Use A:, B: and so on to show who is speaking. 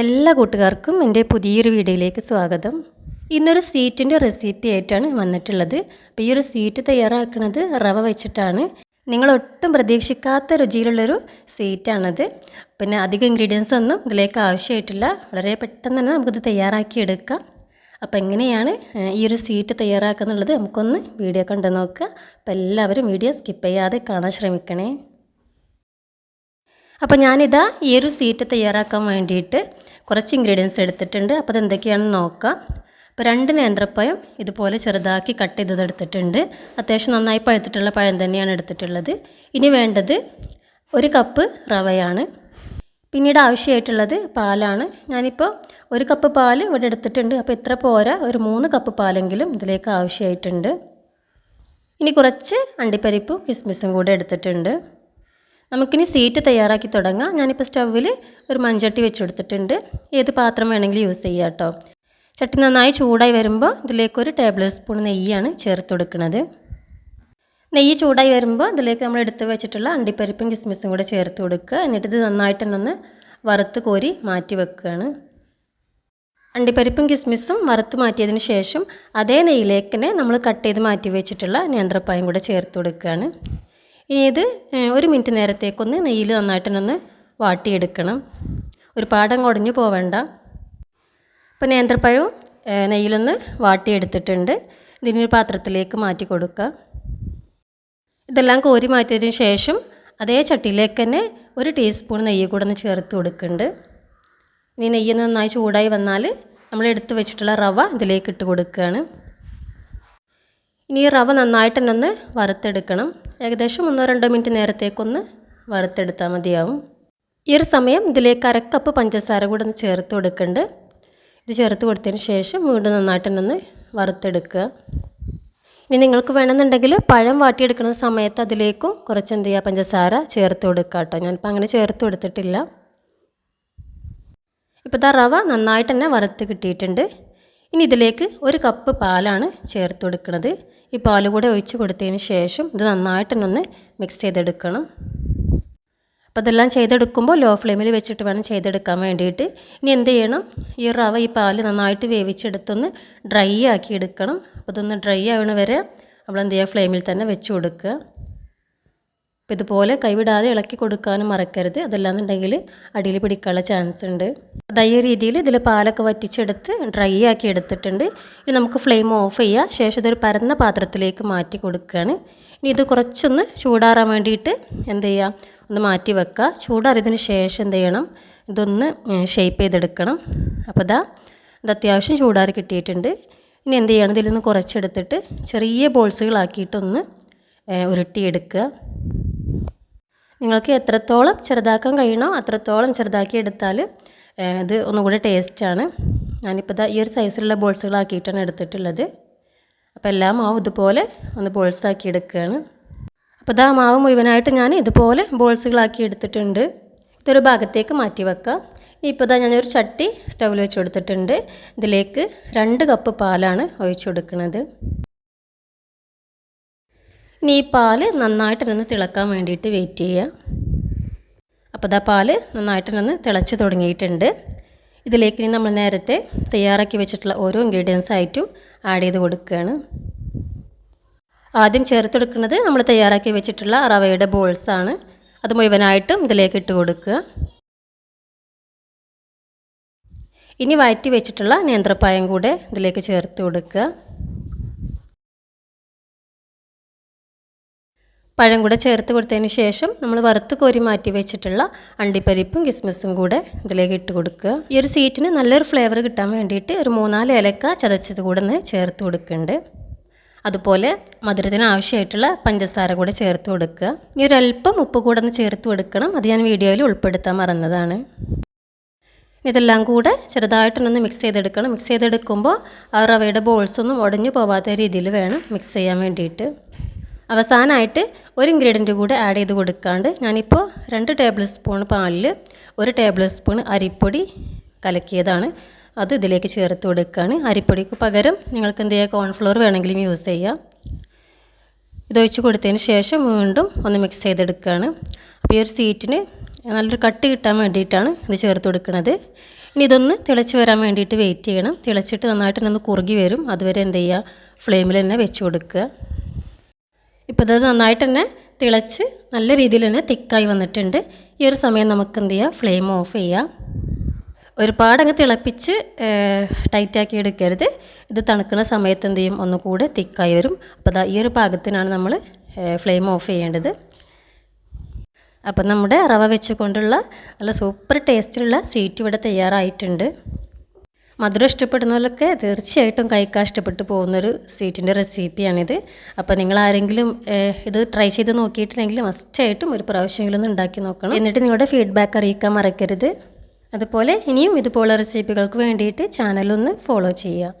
A: എല്ലാ കൂട്ടുകാർക്കും എന്റെ പുതിയൊരു വീഡിയോയിലേക്ക് സ്വാഗതം. ഇന്നൊരു സ്വീറ്റിന്റെ റെസിപ്പി ആയിട്ടാണ് വന്നിട്ടുള്ളത്. അപ്പോൾ ഈ ഒരു സ്വീറ്റ് തയ്യാറാക്കുന്നത് റവ വെച്ചിട്ടാണ്. നിങ്ങൾ ഒട്ടും പ്രതീക്ഷിക്കാത്ത രുചിയിലുള്ളൊരു സ്വീറ്റാണത്. പിന്നെ അധികം ഇൻഗ്രീഡിയൻസ് ഒന്നും ഇതിലേക്ക് ആവശ്യമായിട്ടില്ല. വളരെ പെട്ടെന്ന് തന്നെ നമുക്കിത് തയ്യാറാക്കിയെടുക്കാം. അപ്പോൾ എങ്ങനെയാണ് ഈ ഒരു സ്വീറ്റ് തയ്യാറാക്കുന്നുള്ളത് നമുക്കൊന്ന് വീഡിയോ കണ്ടു നോക്കുക. അപ്പോൾ എല്ലാവരും വീഡിയോ സ്കിപ്പ് ചെയ്യാതെ കാണാൻ ശ്രമിക്കണേ. അപ്പോൾ ഞാനിതാ ഈ ഒരു സീറ്റ് തയ്യാറാക്കാൻ വേണ്ടിയിട്ട് കുറച്ച് ഇൻഗ്രീഡിയൻസ് എടുത്തിട്ടുണ്ട്. അപ്പോൾ അതെന്തൊക്കെയാണെന്ന് നോക്കാം. അപ്പോൾ രണ്ട് നേന്ത്രപ്പഴം ഇതുപോലെ ചെറുതാക്കി കട്ട് ചെയ്തത് എടുത്തിട്ടുണ്ട്. അത്യാവശ്യം നന്നായി പഴുത്തിട്ടുള്ള പഴം തന്നെയാണ് എടുത്തിട്ടുള്ളത്. ഇനി വേണ്ടത് ഒരു കപ്പ് റവയാണ്. പിന്നീട് ആവശ്യമായിട്ടുള്ളത് പാലാണ്. ഞാനിപ്പോൾ ഒരു കപ്പ് പാൽ ഇവിടെ എടുത്തിട്ടുണ്ട്. അപ്പോൾ ഇത്ര പോരാ. ഒരു മൂന്ന് കപ്പ് പാലെങ്കിലും ഇതിലേക്ക് ആവശ്യമായിട്ടുണ്ട്. ഇനി കുറച്ച് അണ്ടിപ്പരിപ്പും കിസ്മിസും കൂടെ എടുത്തിട്ടുണ്ട്. നമുക്കിനി സീറ്റ് തയ്യാറാക്കി തുടങ്ങാം. ഞാനിപ്പോൾ സ്റ്റൗവിൽ ഒരു മൺചട്ടി വെച്ചെടുത്തിട്ടുണ്ട്. ഏത് പാത്രം വേണമെങ്കിലും യൂസ് ചെയ്യാം കേട്ടോ. ചട്ടി നന്നായി ചൂടായി വരുമ്പോൾ ഇതിലേക്ക് ഒരു ടേബിൾ സ്പൂൺ നെയ്യാണ് ചേർത്ത് കൊടുക്കുന്നത്. നെയ്യ് ചൂടായി വരുമ്പോൾ ഇതിലേക്ക് നമ്മൾ എടുത്ത് വെച്ചിട്ടുള്ള അണ്ടിപ്പരിപ്പും കിസ്മിസും കൂടെ ചേർത്ത് കൊടുക്കുക. എന്നിട്ട് ഇത് നന്നായിട്ട് തന്നെ ഒന്ന് വറുത്ത് കോരി മാറ്റി വെക്കുകയാണ്. അണ്ടിപ്പരിപ്പും കിസ്മിസും വറുത്ത് മാറ്റിയതിന് ശേഷം അതേ നെയ്യിലേക്ക് തന്നെ നമ്മൾ കട്ട് ചെയ്ത് മാറ്റി വെച്ചിട്ടുള്ള നേന്ത്രപ്പായും കൂടെ ചേർത്ത് കൊടുക്കുകയാണ്. ഇനി ഇത് ഒരു മിനിറ്റ് നേരത്തേക്കൊന്ന് നെയ്യിൽ നന്നായിട്ടൊന്ന് വാട്ടിയെടുക്കണം. ഒരു പാടം കുടഞ്ഞു പോവേണ്ട. ഇപ്പോൾ നേന്ത്രപ്പഴവും നെയ്യിലൊന്ന് വാട്ടിയെടുത്തിട്ടുണ്ട്. ഇതിനൊരു പാത്രത്തിലേക്ക് മാറ്റി കൊടുക്കുക ഇതെല്ലാം കോരി മാറ്റിയതിന് ശേഷം അതേ ചട്ടിയിലേക്ക് തന്നെ ഒരു ടീസ്പൂൺ നെയ്യ് കൂടെ ഒന്ന് ചേർത്ത് കൊടുക്കുന്നുണ്ട് ഇനി നെയ്യ് നന്നായി ചൂടായി വന്നാൽ നമ്മൾ എടുത്ത് വെച്ചിട്ടുള്ള റവ ഇതിലേക്ക് ഇട്ട് കൊടുക്കുകയാണ് ഇനി റവ നന്നായിട്ട് ഒന്ന് വറുത്തെടുക്കണം. ഏകദേശം ഒന്നോ രണ്ടോ മിനിറ്റ് നേരത്തേക്കൊന്ന് വറുത്തെടുത്താൽ മതിയാവും. ഈ ഒരു സമയം ഇതിലേക്ക് അരക്കപ്പ് പഞ്ചസാര കൂടെ ഒന്ന് ചേർത്ത് കൊടുക്കുന്നുണ്ട് ഇത് ചേർത്ത് കൊടുത്തതിന് ശേഷം വീണ്ടും നന്നായിട്ട് ഒന്ന് വറുത്തെടുക്കുക. ഇനി നിങ്ങൾക്ക് വേണമെന്നുണ്ടെങ്കിൽ പഴം വാട്ടിയെടുക്കുന്ന സമയത്ത് അതിലേക്കും കുറച്ച് എന്ത് ചെയ്യുക പഞ്ചസാര ചേർത്ത് കൊടുക്കുക കേട്ടോ. ഞാനിപ്പോൾ അങ്ങനെ ചേർത്ത് കൊടുത്തിട്ടില്ല. ഇപ്പോൾ റവ നന്നായിട്ട് തന്നെ വറുത്ത് കിട്ടിയിട്ടുണ്ട്. ഇനി ഇതിലേക്ക് ഒരു കപ്പ് പാലാണ് ചേർത്ത് കൊടുക്കുന്നത്. ഈ പാൽ കൂടെ ഒഴിച്ച് കൊടുത്തതിന് ശേഷം ഇത് നന്നായിട്ടൊന്ന് മിക്സ് ചെയ്തെടുക്കണം. അപ്പോൾ ഇതെല്ലാം ചെയ്തെടുക്കുമ്പോൾ ലോ ഫ്ലെയിമിൽ വെച്ചിട്ട് വേണം ചെയ്തെടുക്കാൻ വേണ്ടിയിട്ട്. ഇനി എന്ത് ചെയ്യണം? ഈ റവ ഈ പാൽ നന്നായിട്ട് വേവിച്ചെടുത്തൊന്ന് ഡ്രൈ ആക്കി എടുക്കണം. അപ്പോൾ ഇതൊന്ന് ഡ്രൈ ആവണ വരെ നമ്മൾ എന്ത് ചെയ്യുക ഫ്ലെയിമിൽ തന്നെ വെച്ച് കൊടുക്കുക. അപ്പോൾ ഇതുപോലെ കൈവിടാതെ ഇളക്കി കൊടുക്കാനും മറക്കരുത്. അതല്ലാന്നുണ്ടെങ്കിൽ അടിയിൽ പിടിക്കാനുള്ള ചാൻസ് ഉണ്ട്. അതേ രീതിയിൽ ഇതിൽ പാലൊക്കെ വറ്റിച്ചെടുത്ത് ഡ്രൈ ആക്കി എടുത്തിട്ടുണ്ട്. ഇനി നമുക്ക് ഫ്ലെയിം ഓഫ് ചെയ്യുക ശേഷം ഇതൊരു പരന്ന പാത്രത്തിലേക്ക് മാറ്റി കൊടുക്കുകയാണ്. ഇനി ഇത് കുറച്ചൊന്ന് ചൂടാറാൻ വേണ്ടിയിട്ട് എന്ത് ചെയ്യുക ഒന്ന് മാറ്റി വെക്കുക. ചൂടാറിയതിന് ശേഷം എന്ത് ചെയ്യണം? ഇതൊന്ന് ഷേപ്പ് ചെയ്തെടുക്കണം. അപ്പോൾ ഇതാ ഇത് അത്യാവശ്യം ചൂടാറി കിട്ടിയിട്ടുണ്ട്. ഇനി എന്ത് ചെയ്യണം? ഇതിൽ നിന്ന് കുറച്ചെടുത്തിട്ട് ചെറിയ ബോൾസുകളാക്കിയിട്ടൊന്ന് ഉരുട്ടിയെടുക്കുക. നിങ്ങൾക്ക് എത്രത്തോളം ചെറുതാക്കാൻ കഴിയണോ അത്രത്തോളം ചെറുതാക്കി എടുത്താൽ ഇത് ഒന്നുകൂടെ ടേസ്റ്റാണ് ഞാനിപ്പോൾ ഈ ഒരു സൈസിലുള്ള ബോൾസുകളാക്കിയിട്ടാണ് എടുത്തിട്ടുള്ളത്. അപ്പോൾ എല്ലാ മാവും ഇതുപോലെ ഒന്ന് ബോൾസാക്കി എടുക്കുകയാണ് അപ്പോൾ ഇതാ മാവ് മുഴുവനായിട്ട് ഞാൻ ഇതുപോലെ ബോൾസുകളാക്കി എടുത്തിട്ടുണ്ട്. ഇതൊരു ഭാഗത്തേക്ക് മാറ്റി വെക്കാം. ഇപ്പോൾ ഇതാ ഞാനൊരു ചട്ടി സ്റ്റൗവിൽ വെച്ച് കൊടുത്തിട്ടുണ്ട്. ഇതിലേക്ക് രണ്ട് കപ്പ് പാലാണ് ഒഴിച്ചു കൊടുക്കുന്നത് ഇനി ഈ പാൽ നന്നായിട്ട് നിന്ന് തിളക്കാൻ വേണ്ടിയിട്ട് വെയിറ്റ് ചെയ്യുക. അപ്പോൾ ഇതാ പാൽ നന്നായിട്ട് നിന്ന് തിളച്ച് തുടങ്ങിയിട്ടുണ്ട്. ഇതിലേക്ക് ഇനി നമ്മൾ നേരത്തെ തയ്യാറാക്കി വെച്ചിട്ടുള്ള ഓരോ ഇൻഗ്രീഡിയൻസ് ആയിട്ടും ആഡ് ചെയ്ത് കൊടുക്കുകയാണ്. ആദ്യം ചേർത്തെടുക്കുന്നത് നമ്മൾ തയ്യാറാക്കി വെച്ചിട്ടുള്ള റവയുടെ ബോൾസാണ് അത് മുഴുവനായിട്ടും ഇതിലേക്ക് ഇട്ട് കൊടുക്കുക. ഇനി വഴറ്റി വെച്ചിട്ടുള്ള നേന്ത്രപ്പായം കൂടെ ഇതിലേക്ക് ചേർത്ത് കൊടുക്കുക. പഴം കൂടെ ചേർത്ത് കൊടുത്തതിന് ശേഷം നമ്മൾ വറുത്ത് കോരി മാറ്റി വെച്ചിട്ടുള്ള അണ്ടിപ്പരിപ്പും കിസ്മിസും കൂടെ ഇതിലേക്ക് ഇട്ട് കൊടുക്കുക. ഈ ഒരു സീറ്റിന് നല്ലൊരു ഫ്ലേവർ കിട്ടാൻ വേണ്ടിയിട്ട് ഒരു മൂന്നാൽ ഏലക്ക ചതച്ചത് കൂടെ ഒന്ന് ചേർത്ത് കൊടുക്കുന്നുണ്ട്. അതുപോലെ മധുരത്തിന് ആവശ്യമായിട്ടുള്ള പഞ്ചസാര കൂടെ ചേർത്ത് കൊടുക്കുക. ഈ അല്പം ഉപ്പ് കൂടെ ഒന്ന് ചേർത്ത് കൊടുക്കണം. അത് ഞാൻ വീഡിയോയിൽ ഉൾപ്പെടുത്താൻ മറന്നതാണ്. ഇതെല്ലാം കൂടെ ചെറുതായിട്ടൊന്ന് മിക്സ് ചെയ്തെടുക്കണം. മിക്സ് ചെയ്തെടുക്കുമ്പോൾ ആ റവയുടെ ബോൾസ് ഒന്നും ഉടഞ്ഞു പോവാത്ത രീതിയിൽ വേണം മിക്സ് ചെയ്യാൻ വേണ്ടിയിട്ട്. അവസാനമായിട്ട് ഒരു ഇൻഗ്രീഡിയന്റ് കൂടെ ആഡ് ചെയ്ത് കൊടുക്കാണ്ട് ഞാനിപ്പോൾ രണ്ട് ടേബിൾ സ്പൂൺ പാലിൽ ഒരു ടേബിൾ സ്പൂൺ അരിപ്പൊടി കലക്കിയതാണ്. അത് ഇതിലേക്ക് ചേർത്ത് കൊടുക്കുകയാണ് അരിപ്പൊടിക്ക് പകരം നിങ്ങൾക്ക് എന്ത് ചെയ്യുക കോൺഫ്ലോർ വേണമെങ്കിലും യൂസ് ചെയ്യാം. ഇതൊഴിച്ച് കൊടുത്തതിന് ശേഷം വീണ്ടും ഒന്ന് മിക്സ് ചെയ്തെടുക്കുകയാണ് അപ്പോൾ ഈ ഒരു സീറ്റിന് നല്ലൊരു കട്ട് കിട്ടാൻ വേണ്ടിയിട്ടാണ് ഇത് ചേർത്ത് കൊടുക്കുന്നത് ഇനി ഇതൊന്ന് തിളച്ച് വരാൻ വേണ്ടിയിട്ട് വെയിറ്റ് ചെയ്യണം. തിളച്ചിട്ട് നന്നായിട്ട് ഒന്ന് കുറുകി വരും. അതുവരെ എന്ത് ചെയ്യുക? ഫ്ലെയിമിൽ തന്നെ വെച്ച് കൊടുക്കുക. ഇപ്പോൾ ഇത് നന്നായിട്ട് തന്നെ തിളച്ച് നല്ല രീതിയിൽ തന്നെ തിക്കായി വന്നിട്ടുണ്ട്. ഈ ഒരു സമയം നമുക്ക് എന്ത് ചെയ്യാം? ഫ്ലെയിം ഓഫ് ചെയ്യാം. ഒരുപാട് അങ്ങ് തിളപ്പിച്ച് ടൈറ്റാക്കി എടുക്കരുത്. ഇത് തണുക്കുന്ന സമയത്ത് എന്ത് ചെയ്യും? ഒന്നുകൂടെ തിക്കായി വരും. അപ്പോൾ അതാ ഈ ഒരു പാകത്തിനാണ് നമ്മൾ ഫ്ലെയിം ഓഫ് ചെയ്യേണ്ടത്. അപ്പം നമ്മുടെ റവ വെച്ചുകൊണ്ടുള്ള നല്ല സൂപ്പർ ടേസ്റ്റിലുള്ള സ്വീറ്റ് ഇവിടെ തയ്യാറായിട്ടുണ്ട്. മധുരം ഇഷ്ടപ്പെടുന്നവരൊക്കെ തീർച്ചയായിട്ടും കഴിക്കാൻ ഇഷ്ടപ്പെട്ടു പോകുന്നൊരു സ്വീറ്റിന്റെ റെസിപ്പിയാണിത്. അപ്പോൾ നിങ്ങൾ ആരെങ്കിലും ഇത് ട്രൈ ചെയ്ത് നോക്കിയിട്ടില്ലെങ്കിൽ മസ്റ്റായിട്ടും ഒരു പ്രാവശ്യമെങ്കിലും ഒന്ന് ഉണ്ടാക്കി നോക്കണം. എന്നിട്ട് നിങ്ങളുടെ ഫീഡ്ബാക്ക് അറിയിക്കാൻ മറക്കരുത്. അതുപോലെ ഇനിയും ഇതുപോലുള്ള റെസിപ്പികൾക്ക് വേണ്ടിയിട്ട് ചാനലൊന്ന് ഫോളോ ചെയ്യുക.